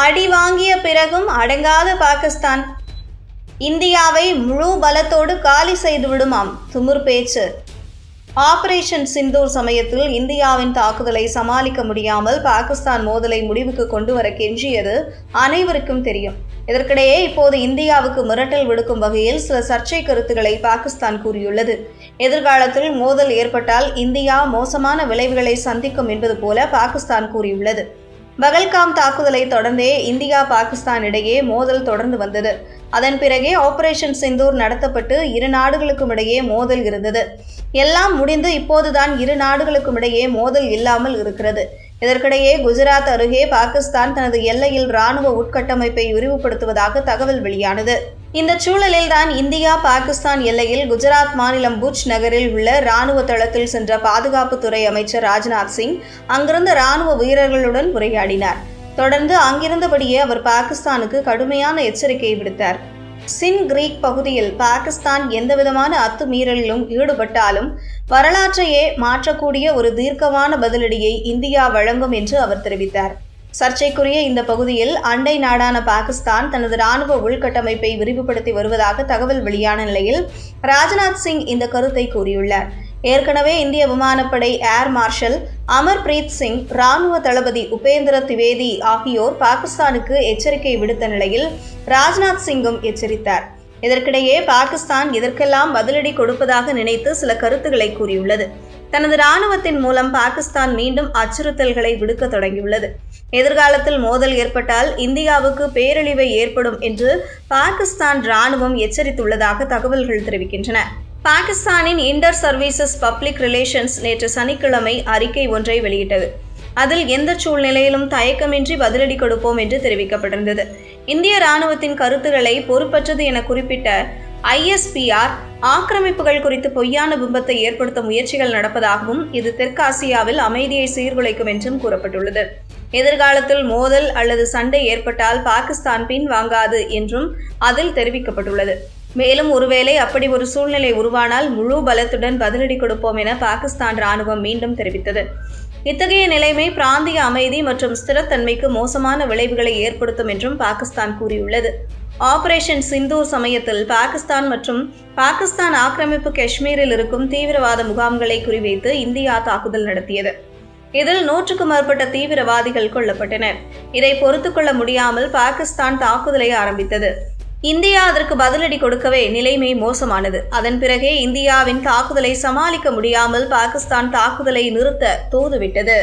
அடி வாங்கிய பிறகும் அடங்காத பாகிஸ்தான். இந்தியாவை முழு பலத்தோடு காலி செய்து விடுமாம் துமுர் பேச்சு. ஆபரேஷன் சிந்தூர் சமயத்தில் இந்தியாவின் தாக்குதலை சமாளிக்க முடியாமல் பாகிஸ்தான் மோதலை முடிவுக்கு கொண்டு வர கெஞ்சியது அனைவருக்கும் தெரியும். இதற்கிடையே இப்போது இந்தியாவுக்கு மிரட்டல் விடுக்கும் வகையில் சில சர்ச்சை கருத்துக்களை பாகிஸ்தான் கூறியுள்ளது. எதிர்காலத்தில் மோதல் ஏற்பட்டால் இந்தியா மோசமான விளைவுகளை சந்திக்கும் என்பது போல பாகிஸ்தான் கூறியுள்ளது. பகல்காம் தாக்குதலை தொடர்ந்தே இந்தியா பாகிஸ்தான் இடையே மோதல் தொடர்ந்து வந்தது. அதன் பிறகே ஆபரேஷன் சிந்தூர் நடத்தப்பட்டு இரு நாடுகளுக்கும் இடையே மோதல் இருந்தது. எல்லாம் முடிந்து இப்போதுதான் இரு நாடுகளுக்கும் இடையே மோதல் இல்லாமல் இருக்கிறது. இதற்கிடையே குஜராத் அருகே பாகிஸ்தான் தனது எல்லையில் ராணுவ உட்கட்டமைப்பை விரிவுபடுத்துவதாக தகவல் வெளியானது. இந்த சூழலில்தான் இந்தியா பாகிஸ்தான் எல்லையில் குஜராத் மாநிலம் புஜ் நகரில் உள்ள ராணுவ தளத்தில் சென்ற பாதுகாப்புத்துறை அமைச்சர் ராஜ்நாத் சிங் அங்கிருந்த ராணுவ வீரர்களுடன் உரையாடினார். தொடர்ந்து அங்கிருந்தபடியே அவர் பாகிஸ்தானுக்கு கடுமையான எச்சரிக்கையை விடுத்தார். சின் கிரீக் பகுதியில் பாகிஸ்தான் எந்தவிதமான அத்துமீறலிலும் ஈடுபட்டாலும் வரலாற்றையே மாற்றக்கூடிய ஒரு தீர்க்கமான பதிலடியை இந்தியா வழங்கும் என்று அவர் தெரிவித்தார். சர்ச்சைக்குரிய இந்த பகுதியில் அண்டை நாடான பாகிஸ்தான் தனது ராணுவ உள்கட்டமைப்பை விரிவுபடுத்தி வருவதாக தகவல் வெளியான நிலையில் ராஜ்நாத் சிங் இந்த கருத்தை கூறியுள்ளார். ஏற்கனவே இந்திய விமானப்படை ஏர் மார்ஷல் அமர்பிரீத் சிங் ராணுவ தளபதி உபேந்திர திவேதி ஆகியோர் பாகிஸ்தானுக்கு எச்சரிக்கை விடுத்த நிலையில் ராஜ்நாத் சிங்கும் எச்சரித்தார். இதற்கிடையே பாகிஸ்தான் இதற்கெல்லாம் பதிலடி கொடுப்பதாக நினைத்து சில கருத்துக்களை கூறியுள்ளது. தனது ராணுவத்தின் மூலம் பாகிஸ்தான் மீண்டும் அச்சுறுத்தல்களை விடுக்க தொடங்கியுள்ளது. எதிர்காலத்தில் மோதல் ஏற்பட்டால் இந்தியாவுக்கு பேரழிவை ஏற்படும் என்று பாகிஸ்தான் ராணுவம் எச்சரித்துள்ளதாக தகவல்கள் தெரிவிக்கின்றன. பாகிஸ்தானின் இன்டர் சர்வீசஸ் பப்ளிக் ரிலேஷன்ஸ் நேற்று சனிக்கிழமை அறிக்கை ஒன்றை வெளியிட்டது. அதில் எந்த சூழ்நிலையிலும் தயக்கமின்றி பதிலடி கொடுப்போம் என்று தெரிவிக்கப்பட்டிருந்தது. இந்திய ராணுவத்தின் கருத்துக்களை பொறுப்பற்றது என குறிப்பிட்ட ஐஎஸ்பிஆர் ஆக்கிரமிப்புகள் குறித்து பொய்யான பிம்பத்தை ஏற்படுத்த முயற்சிகள் நடப்பதாகவும் இது தெற்காசியாவில் அமைதியை சீர்குலைக்கும் என்றும் கூறப்பட்டுள்ளது. எதிர்காலத்தில் மோதல் அல்லது சண்டை ஏற்பட்டால் பாகிஸ்தான் பின் வாங்காது என்றும் அதில் தெரிவிக்கப்பட்டுள்ளது. மேலும் ஒருவேளை அப்படி ஒரு சூழ்நிலை உருவானால் முழு பலத்துடன் பதிலடி கொடுப்போம் என பாகிஸ்தான் ராணுவம் மீண்டும் தெரிவித்தது. இத்தகைய நிலைமை பிராந்திய அமைதி மற்றும் ஸ்திரத்தன்மைக்கு மோசமான விளைவுகளை ஏற்படுத்தும் என்றும் பாகிஸ்தான் கூறியுள்ளது. ஆபரேஷன் சிந்தூர் சமயத்தில் பாகிஸ்தான் மற்றும் பாகிஸ்தான் ஆக்கிரமிப்பு காஷ்மீரில் இருக்கும் தீவிரவாத முகாம்களை குறிவைத்து இந்தியா தாக்குதல் நடத்தியது. இதில் நூற்றுக்கும் மேற்பட்ட தீவிரவாதிகள் கொல்லப்பட்டனர் இதை பொறுத்துக்கொள்ள முடியாமல் பாகிஸ்தான் தாக்குதலை ஆரம்பித்தது. இந்தியா அதற்கு பதிலடி கொடுக்கவே நிலைமை மோசமானது. அதன் பிறகே இந்தியாவின் தாக்குதலை சமாளிக்க முடியாமல் பாகிஸ்தான் தாக்குதலை நிறுத்த தூதுவிட்டது.